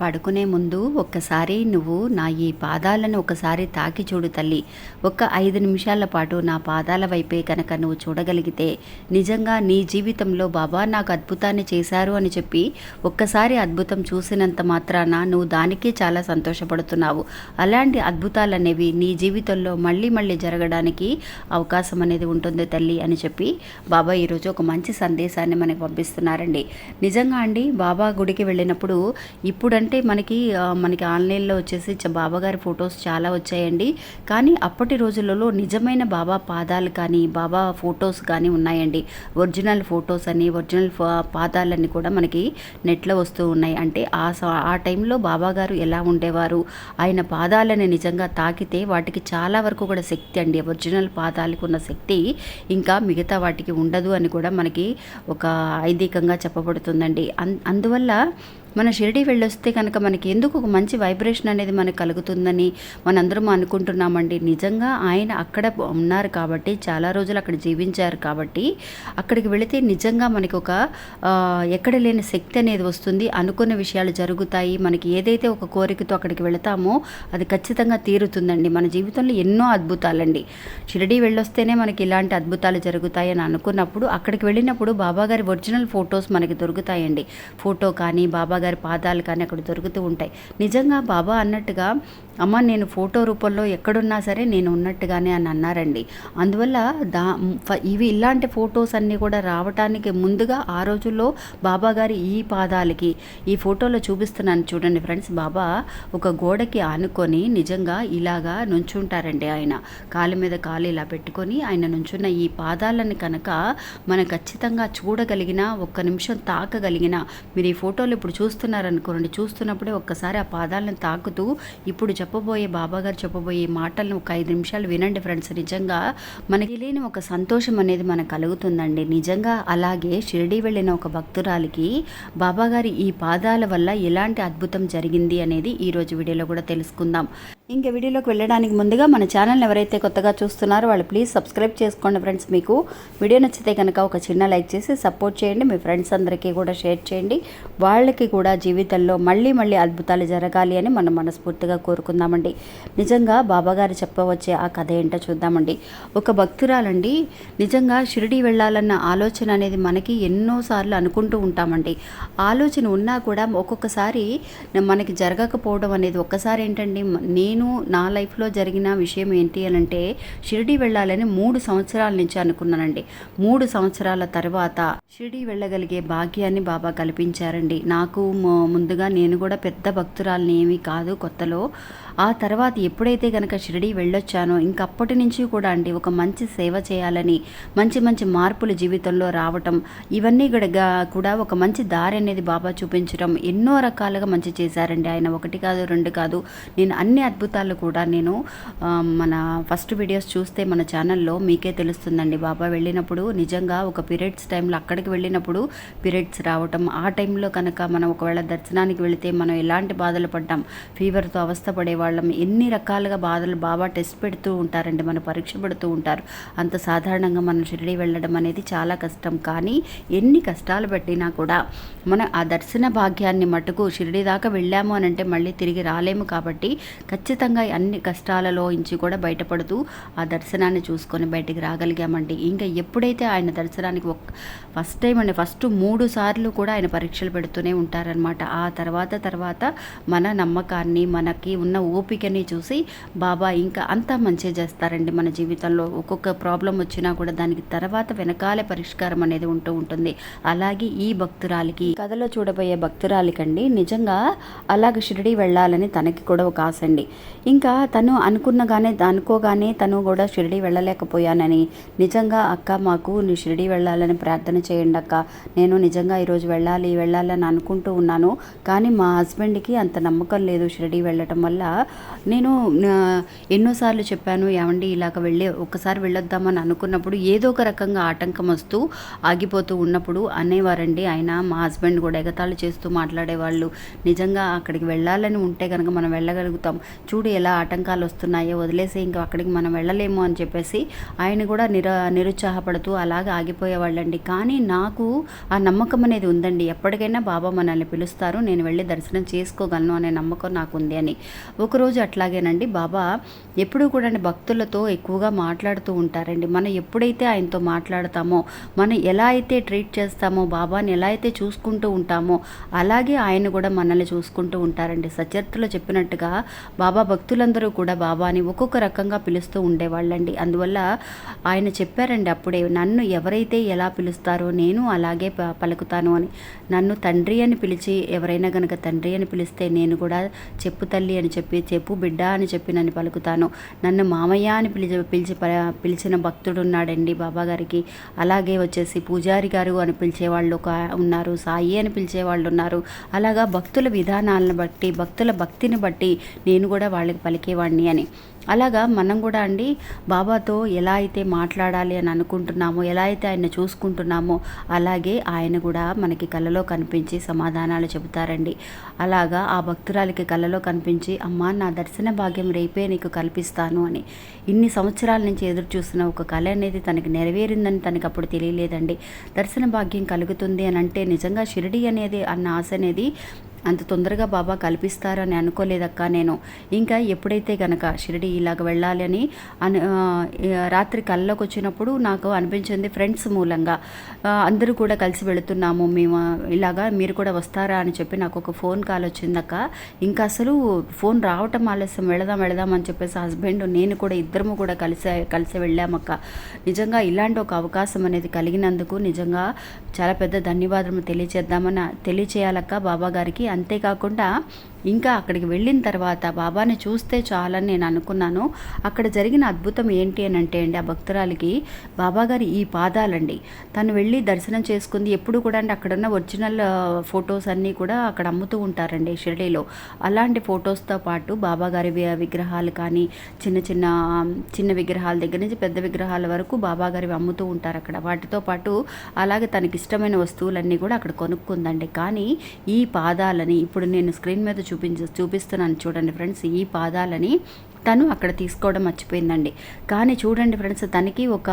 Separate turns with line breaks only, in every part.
పడుకునే ముందు ఒక్కసారి నువ్వు నా ఈ పాదాలను ఒకసారి తాకి చూడు తల్లి. ఒక్క ఐదు నిమిషాల పాటు నా పాదాల వైపే కనుక నువ్వు చూడగలిగితే నిజంగా నీ జీవితంలో బాబా నాకు అద్భుతాన్ని చేశారు అని చెప్పి ఒక్కసారి అద్భుతం చూసినంత మాత్రాన నువ్వు దానికే చాలా సంతోషపడుతున్నావు. అలాంటి అద్భుతాలు అనేవి నీ జీవితంలో మళ్ళీ మళ్ళీ జరగడానికి అవకాశం అనేది ఉంటుంది తల్లి అని చెప్పి బాబా ఈరోజు ఒక మంచి సందేశాన్ని మనకు పంపిస్తున్నారండి. నిజంగా అండి బాబా గుడికి వెళ్ళినప్పుడు ఇప్పుడంటే అంటే మనకి మనకి ఆన్లైన్లో వచ్చేసి చ- బాబా గారి ఫొటోస్ చాలా వచ్చాయండి. కానీ అప్పటి రోజులలో నిజమైన బాబా పాదాలు కానీ బాబా ఫొటోస్ కానీ ఉన్నాయండి. ఒరిజినల్ ఫొటోస్ అని ఒరిజినల్ పాదాలన్నీ కూడా మనకి నెట్లో వస్తూ ఉన్నాయి. అంటే ఆ స- ఆ టైంలో బాబా గారు ఎలా ఉండేవారు? ఆయన పాదాలని నిజంగా తాకితే వాటికి చాలా వరకు కూడా శక్తి అండి. ఒరిజినల్ పాదాలకు ఉన్న శక్తి ఇంకా మిగతా వాటికి ఉండదు అని కూడా మనకి ఒక ఐదీకంగా చెప్పబడుతుందండి. అన్ అందువల్ల మన షిరిడి వెళ్ళొస్తే కనుక మనకి ఎందుకు ఒక మంచి వైబ్రేషన్ అనేది మనకు కలుగుతుందని మనందరం అనుకుంటున్నామండి. నిజంగా ఆయన అక్కడ ఉన్నారు కాబట్టి చాలా రోజులు అక్కడ జీవించారు కాబట్టి అక్కడికి వెళితే నిజంగా మనకి ఒక ఎక్కడ లేని శక్తి అనేది వస్తుంది. అనుకున్న విషయాలు జరుగుతాయి. మనకి ఏదైతే ఒక కోరికతో అక్కడికి వెళతామో అది ఖచ్చితంగా తీరుతుందండి. మన జీవితంలో ఎన్నో అద్భుతాలండి. షిరిడి వెళ్ళొస్తేనే మనకి ఇలాంటి అద్భుతాలు జరుగుతాయి అని అనుకున్నప్పుడు అక్కడికి వెళ్ళినప్పుడు బాబాగారి ఒరిజినల్ ఫొటోస్ మనకి దొరుకుతాయండి. ఫోటో కానీ బాబా గారి పాదాలు కానీ అక్కడ దొరుకుతూ ఉంటాయి. నిజంగా బాబా అన్నట్టుగా అమ్మ నేను ఫోటో రూపంలో ఎక్కడున్నా సరే నేను ఉన్నట్టుగానే అని అన్నారండి. అందువల్ల దా ఫ- ఇవి ఇలాంటి ఫొటోస్ అన్నీ కూడా రావటానికి ముందుగా ఆ రోజుల్లో బాబా గారి ఈ పాదాలకి ఈ ఫోటోలో చూపిస్తున్నాను చూడండి ఫ్రెండ్స్. బాబా ఒక గోడకి ఆనుకొని నిజంగా ఇలాగా నుంచుంటారండి ఆయన. కాలు మీద కాలు ఇలా పెట్టుకొని ఆయన నుంచున్న ఈ పాదాలను కనుక మనం ఖచ్చితంగా చూడగలిగిన ఒక్క నిమిషం తాకగలిగిన మీరు ఈ ఫోటోలు ఇప్పుడు చూస్తున్నారనుకోండి చూస్తున్నప్పుడే ఒక్కసారి ఆ పాదాలను తాకుతూ ఇప్పుడు చెప్పబోయే బాబాగారు చెప్పబోయే మాటలను ఒక ఐదు నిమిషాలు వినండి ఫ్రెండ్స్. నిజంగా మనకి లేని ఒక సంతోషం అనేది మనకు కలుగుతుందండి. నిజంగా అలాగే షిరిడి వెళ్ళిన ఒక భక్తురాలికి బాబాగారి ఈ పాదాల వల్ల ఎలాంటి అద్భుతం జరిగింది అనేది ఈ రోజు వీడియోలో కూడా తెలుసుకుందాం. ఇంకా వీడియోలోకి వెళ్ళడానికి ముందుగా మన ఛానల్ని ఎవరైతే కొత్తగా చూస్తున్నారో వాళ్ళు ప్లీజ్ సబ్స్క్రైబ్ చేసుకోండి ఫ్రెండ్స్. మీకు వీడియో నచ్చితే కనుక ఒక చిన్న లైక్ చేసి సపోర్ట్ చేయండి. మీ ఫ్రెండ్స్ అందరికీ కూడా షేర్ చేయండి. వాళ్ళకి కూడా జీవితంలో మళ్ళీ మళ్ళీ అద్భుతాలు జరగాలి అని మనం మనస్ఫూర్తిగా కోరుకుందామండి. నిజంగా బాబాగారు చెప్పవచ్చే ఆ కథ ఏంటో చూద్దామండి. ఒక భక్తురాలండి. నిజంగా షిరిడి వెళ్ళాలన్న ఆలోచన అనేది మనకి ఎన్నోసార్లు అనుకుంటూ ఉంటామండి. ఆలోచన ఉన్నా కూడా ఒక్కొక్కసారి మనకి జరగకపోవడం అనేది ఒక్కసారి ఏంటండి నేను నేను నా లైఫ్లో జరిగిన విషయం ఏంటి అని అంటే షిరిడి వెళ్ళాలని మూడు సంవత్సరాల నుంచి అనుకున్నానండి. మూడు సంవత్సరాల తర్వాత షిరిడి వెళ్ళగలిగే భాగ్యాన్ని బాబా కల్పించారండి. నాకు ముందుగా నేను కూడా పెద్ద భక్తురాలని ఏమీ కాదు కొత్తలో. ఆ తర్వాత ఎప్పుడైతే కనుక షిరిడి వెళ్ళొచ్చానో ఇంకప్పటి నుంచి కూడా అండి ఒక మంచి సేవ చేయాలని మంచి మంచి మార్పులు జీవితంలో రావటం ఇవన్నీ కూడా కూడా ఒక మంచి దారి అనేది బాబా చూపించడం ఎన్నో రకాలుగా మంచి చేశారండి. ఆయన ఒకటి కాదు రెండు కాదు నేను అన్ని అద్భుతాలు కూడా నేను మన ఫస్ట్ వీడియోస్ చూస్తే మన ఛానల్లో మీకే తెలుస్తుందండి. బాబా వెళ్ళినప్పుడు నిజంగా ఒక పీరియడ్స్ టైంలో అక్కడికి వెళ్ళినప్పుడు పీరియడ్స్ రావటం ఆ టైంలో కనుక మనం ఒకవేళ దర్శనానికి వెళితే మనం ఎలాంటి బాధలు పడ్డాం ఫీవర్తో అవస్థపడే వాళ్ళం ఎన్ని రకాలుగా బాధలు బాబా టెస్ట్ పెడుతూ ఉంటారండి మన పరీక్ష పెడుతూ ఉంటారు. అంత సాధారణంగా మనం షిరిడి వెళ్ళడం అనేది చాలా కష్టం. కానీ ఎన్ని కష్టాలు పెట్టినా కూడా మన ఆ దర్శన భాగ్యాన్ని మటుకు షిరిడి దాకా వెళ్ళాము అని అంటే మళ్ళీ తిరిగి రాలేము కాబట్టి ఖచ్చితంగా అన్ని కష్టాలలో ఇంచి కూడా బయటపడుతూ ఆ దర్శనాన్ని చూసుకొని బయటికి రాగలిగామండి. ఇంకా ఎప్పుడైతే ఆయన దర్శనానికి ఒక ఫస్ట్ టైం అండి ఫస్ట్ మూడు సార్లు కూడా ఆయన పరీక్షలు పెడుతూనే ఉంటారనమాట ఆ తర్వాత తర్వాత మన నమ్మకాన్ని మనకి ఉన్న ఓపికని చూసి బాబా ఇంకా అంతా మంచి చేస్తారండి మన జీవితంలో. ఒక్కొక్క ప్రాబ్లం వచ్చినా కూడా దానికి తర్వాత వెనకాలే పరిష్కారం అనేది ఉంటూ ఉంటుంది. అలాగే ఈ భక్తురాలికి కథలో చూడబోయే భక్తురాలికండి నిజంగా అలాగ షిరిడి వెళ్ళాలని తనకి కూడా ఒక ఆశ అండి. ఇంకా తను అనుకున్నగానే అనుకోగానే తను కూడా షిరిడి వెళ్ళలేకపోయానని నిజంగా అక్క మాకు నీ షిరిడి వెళ్ళాలని ప్రార్థన చేయండి అక్క. నేను నిజంగా ఈరోజు వెళ్ళాలి వెళ్ళాలని అనుకుంటూ ఉన్నాను. కానీ మా హస్బెండ్కి అంత నమ్మకం లేదు షిరిడి వెళ్ళటం వల్ల. నేను ఎన్నోసార్లు చెప్పాను ఏమండి ఇలాగ వెళ్ళి ఒక్కసారి వెళ్ళొద్దామని అనుకున్నప్పుడు ఏదో ఒక రకంగా ఆటంకం వస్తూ ఆగిపోతూ ఉన్నప్పుడు అనేవారండి. ఆయన మా హస్బెండ్ కూడా ఎగతాళి చేస్తూ మాట్లాడేవాళ్ళు. నిజంగా అక్కడికి వెళ్ళాలని ఉంటే కనుక మనం వెళ్ళగలుగుతాం. చూడు ఎలా ఆటంకాలు వస్తున్నాయో వదిలేసి ఇంకా అక్కడికి మనం వెళ్ళలేము అని చెప్పేసి ఆయన కూడా నిర నిరుత్సాహపడుతూ అలాగే ఆగిపోయేవాళ్ళండి. కానీ నాకు ఆ నమ్మకం అనేది ఉందండి. ఎప్పటికైనా బాబా మనల్ని పిలుస్తారు. నేను వెళ్ళి దర్శనం చేసుకోగలను అనే నమ్మకం నాకు ఉంది అని. ఒకరోజు అట్లాగేనండి. బాబా ఎప్పుడూ కూడా భక్తులతో ఎక్కువగా మాట్లాడుతూ ఉంటారండి. మనం ఎప్పుడైతే ఆయనతో మాట్లాడతామో మనం ఎలా అయితే ట్రీట్ చేస్తామో బాబాని ఎలా అయితే చూసుకుంటూ ఉంటామో అలాగే ఆయన కూడా మనల్ని చూసుకుంటూ ఉంటారండి. సచరిత్రలో చెప్పినట్టుగా బాబా భక్తులందరూ కూడా బాబాని ఒక్కొక్క రకంగా పిలుస్తూ ఉండేవాళ్ళండి. అందువల్ల ఆయన చెప్పారండి అప్పుడే నన్ను ఎవరైతే ఎలా పిలుస్తారో నేను అలాగే ప- పలుకుతాను అని. నన్ను తండ్రి అని పిలిచి ఎవరైనా గనక తండ్రి అని పిలిస్తే నేను కూడా చెప్పు తల్లి అని చెప్పి చెప్పు బిడ్డ అని చెప్పి నన్ను పలుకుతాను. నన్ను మామయ్య అని పిలిచి పిలిచి ప- పిలిచిన భక్తుడు ఉన్నాడండి అలాగే వచ్చేసి పూజారి గారు అని పిలిచేవాళ్ళు ఒక ఉన్నారు సాయి అని పిలిచేవాళ్ళు ఉన్నారు. అలాగా భక్తుల విధానాలను బట్టి భక్తుల భక్తిని బట్టి నేను కూడా వాళ్ళకి పలికేవాడిని అని. అలాగా మనం కూడా అండి బాబాతో ఎలా అయితే మాట్లాడాలి అని అనుకుంటున్నామో ఎలా అయితే ఆయన చూసుకుంటున్నామో అలాగే ఆయన కూడా మనకి కళ్ళలో కనిపించి సమాధానాలు చెబుతారండి. అలాగా ఆ భక్తురాలికి కళ్ళలో కనిపించి అమ్మా నా దర్శన భాగ్యం రేపే నీకు కల్పిస్తాను అని. ఇన్ని సంవత్సరాల నుంచి ఎదురు చూసిన ఒక కళ అనేది తనకి నెరవేరిందని తనకి అప్పుడు తెలియలేదండి. దర్శన భాగ్యం కలుగుతుంది అని అంటే నిజంగా షిరిడి అనేది అన్న ఆశ అనేది అంత తొందరగా బాబా కల్పిస్తారని అనుకోలేదక్క నేను. ఇంకా ఎప్పుడైతే గనక షిరిడి ఇలాగ వెళ్ళాలి అని రాత్రి కళ్ళలోకి వచ్చినప్పుడు నాకు అనిపించింది ఫ్రెండ్స్ మూలంగా. అందరూ కూడా కలిసి వెళుతున్నాము మేము ఇలాగా మీరు కూడా వస్తారా అని చెప్పి నాకు ఒక ఫోన్ కాల్ వచ్చిందక్క. ఇంకా అసలు ఫోన్ రావటం ఆలస్యం వెళదాం వెళదాం అని చెప్పేసి హస్బెండ్ నేను కూడా ఇద్దరము కూడా కలిసి కలిసి వెళ్ళామక్క. నిజంగా ఇలాంటి ఒక అవకాశం అనేది కలిగినందుకు నిజంగా చాలా పెద్ద ధన్యవాదం తెలియచేద్దామని తెలియచేయాలక్క బాబా గారికి. అంతేకాకుండా ఇంకా అక్కడికి వెళ్ళిన తర్వాత బాబాని చూస్తే చాలని నేను అనుకున్నాను. అక్కడ జరిగిన అద్భుతం ఏంటి అని అంటే అండి ఆ భక్తురాలికి బాబాగారి ఈ పాదాలండి. తను వెళ్ళి దర్శనం చేసుకుంది. ఎప్పుడు కూడా అండి అక్కడున్న ఒరిజినల్ ఫొటోస్ అన్నీ కూడా అక్కడ అమ్ముతూ ఉంటారండి షిరిడీలో. అలాంటి ఫొటోస్తో పాటు బాబాగారి విగ్రహాలు కానీ చిన్న చిన్న చిన్న విగ్రహాల దగ్గర నుంచి పెద్ద విగ్రహాల వరకు బాబా గారివి అమ్ముతూ ఉంటారు అక్కడ. వాటితో పాటు అలాగే తనకి ఇష్టమైన వస్తువులన్నీ కూడా అక్కడ కొనుక్కుందండి. కానీ ఈ పాదాలని ఇప్పుడు నేను స్క్రీన్ మీద చూపించ చూపిస్తున్నాను చూడండి ఫ్రెండ్స్ ఈ పాదాలని తను అక్కడ తీసుకోవడం మర్చిపోయిందండి. కానీ చూడండి ఫ్రెండ్స్ తనకి ఒక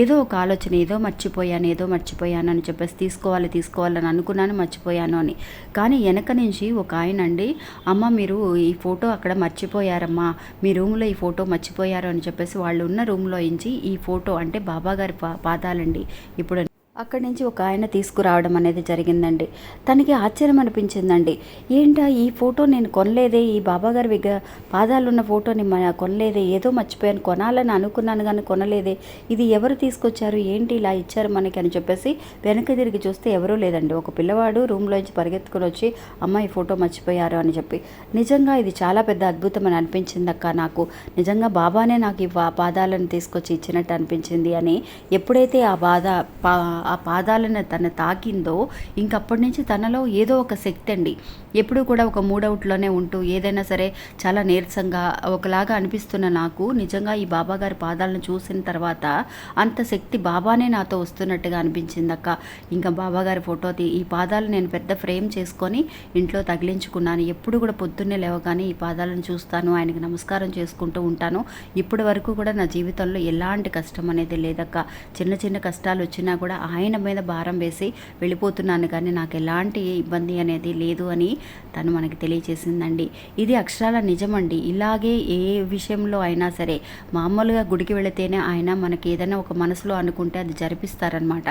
ఏదో ఒక ఆలోచన ఏదో మర్చిపోయాను ఏదో మర్చిపోయాను అని చెప్పేసి తీసుకోవాలి తీసుకోవాలని అనుకున్నాను మర్చిపోయాను అని. కానీ వెనక నుంచి ఒక ఆయన అండి అమ్మ మీరు ఈ ఫోటో అక్కడ మర్చిపోయారమ్మా మీ రూమ్లో ఈ ఫోటో మర్చిపోయారు అని చెప్పేసి వాళ్ళు ఉన్న రూమ్లో ఇంచి ఈ ఫోటో అంటే బాబా గారి పా పాదాలండి. ఇప్పుడు అక్కడి నుంచి ఒక ఆయన తీసుకురావడం అనేది జరిగిందండి. తనకి ఆశ్చర్యం అనిపించిందండి. ఏంటా ఈ ఫోటో నేను కొనలేదే? ఈ బాబాగారి విగ్ర పాదాలున్న ఫోటోని మన కొనలేదే? ఏదో మర్చిపోయాను. కొనాలని అనుకున్నాను కానీ కొనలేదే. ఇది ఎవరు తీసుకొచ్చారు? ఏంటి ఇలా ఇచ్చారు మనకి అని చెప్పేసి వెనక తిరిగి చూస్తే ఎవరూ లేదండి. ఒక పిల్లవాడు రూమ్లోంచి పరిగెత్తుకుని వచ్చి అమ్మ ఈ ఫోటో మర్చిపోయారు అని చెప్పి. నిజంగా ఇది చాలా పెద్ద అద్భుతం అని అనిపించింది అక్క నాకు. నిజంగా బాబానే నాకు ఈ పాదాలను తీసుకొచ్చి ఇచ్చినట్టు అనిపించింది అని ఎప్పుడైతే ఆ బాధ పా ఆ పాదాలను తన తాకిందో ఇంకప్పటి నుంచి తనలో ఏదో ఒక శక్తి అండి. ఎప్పుడూ కూడా ఒక మూడవుట్లోనే ఉంటూ ఏదైనా సరే చాలా నీరసంగా ఒకలాగా అనిపిస్తున్న నాకు నిజంగా ఈ బాబాగారి పాదాలను చూసిన తర్వాత అంత శక్తి బాబానే నాతో వస్తున్నట్టుగా అనిపించింది అక్క. ఇంకా బాబాగారి ఫోటో తీ ఈ పాదాలు నేను పెద్ద ఫ్రేమ్ చేసుకొని ఇంట్లో తగిలించుకున్నాను. ఎప్పుడు కూడా పొద్దున్నే లేవగానే ఈ పాదాలను చూస్తాను. ఆయనకి నమస్కారం చేసుకుంటూ ఉంటాను. ఇప్పటి వరకు కూడా నా జీవితంలో ఎలాంటి కష్టం అనేది లేదక్క. చిన్న చిన్న కష్టాలు వచ్చినా కూడా ఆయన మీద భారం వేసి వెళ్ళిపోతున్నాను కానీ నాకు ఎలాంటి ఇబ్బంది అనేది లేదు అని తను మనకి తెలియచేసిందండి. ఇది అక్షరాల నిజమండి. ఇలాగే ఏ విషయంలో అయినా సరే మామూలుగా గుడికి వెళితేనే ఆయన మనకి ఏదైనా ఒక మనసులో అనుకుంటే అది జరిపిస్తారనమాట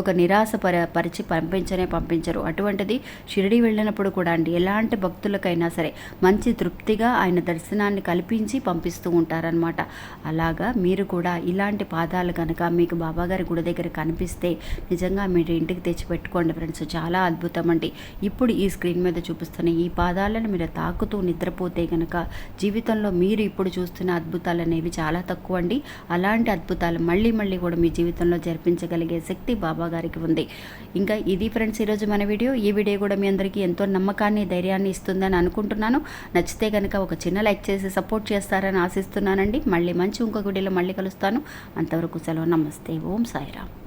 ఒక నిరాశ పర పరిచి పంపించనే పంపించరు. అటువంటిది షిరిడి వెళ్ళినప్పుడు కూడా అండి. ఎలాంటి భక్తులకైనా సరే మంచి తృప్తిగా ఆయన దర్శనాన్ని కల్పించి పంపిస్తూ ఉంటారనమాట అలాగా మీరు కూడా ఇలాంటి పాదాలు కనుక మీకు బాబాగారి గుడి దగ్గర కనిపిస్తే నిజంగా మీరు ఇంటికి తెచ్చి పెట్టుకోండి ఫ్రెండ్స్. చాలా అద్భుతం అండి. ఇప్పుడు ఈ స్క్రీన్ మీద చూపిస్తున్న ఈ పాదాలను మీరు తాకుతూ నిద్రపోతే కనుక జీవితంలో మీరు ఇప్పుడు చూస్తున్న అద్భుతాలు అనేవి చాలా తక్కువ అండి. అలాంటి అద్భుతాలు మళ్ళీ మళ్ళీ కూడా మీ జీవితంలో జరిపించగలిగే శక్తి బాబా అమ్మగారికి ఉంది. ఇంకా ఇది ఫ్రెండ్స్ ఈరోజు మన వీడియో. ఈ వీడియో కూడా మీ అందరికీ ఎంతో నమ్మకాన్ని ధైర్యాన్ని ఇస్తుందని అనుకుంటున్నాను. నచ్చితే కనుక ఒక చిన్న లైక్ చేసి సపోర్ట్ చేస్తారని ఆశిస్తున్నానండి. మళ్ళీ మంచి ఇంకొక వీడియోలో మళ్ళీ కలుస్తాను. అంతవరకు సెలవు. నమస్తే. ఓం సాయిరామ్.